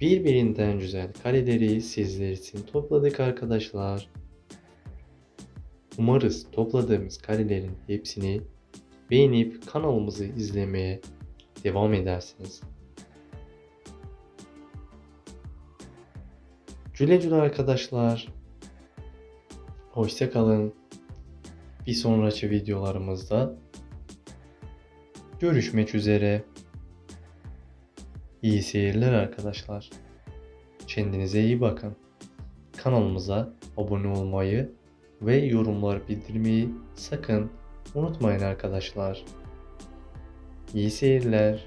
birbirinden güzel kareleri sizler için topladık arkadaşlar. Umarız topladığımız karelerin hepsini beğenip kanalımızı izlemeye devam edersiniz. Güle güle arkadaşlar. Hoşça kalın. Bir sonraki videolarımızda görüşmek üzere. İyi seyirler arkadaşlar. Kendinize iyi bakın. Kanalımıza abone olmayı ve yorumlar bildirmeyi sakın unutmayın arkadaşlar. İyi seyirler.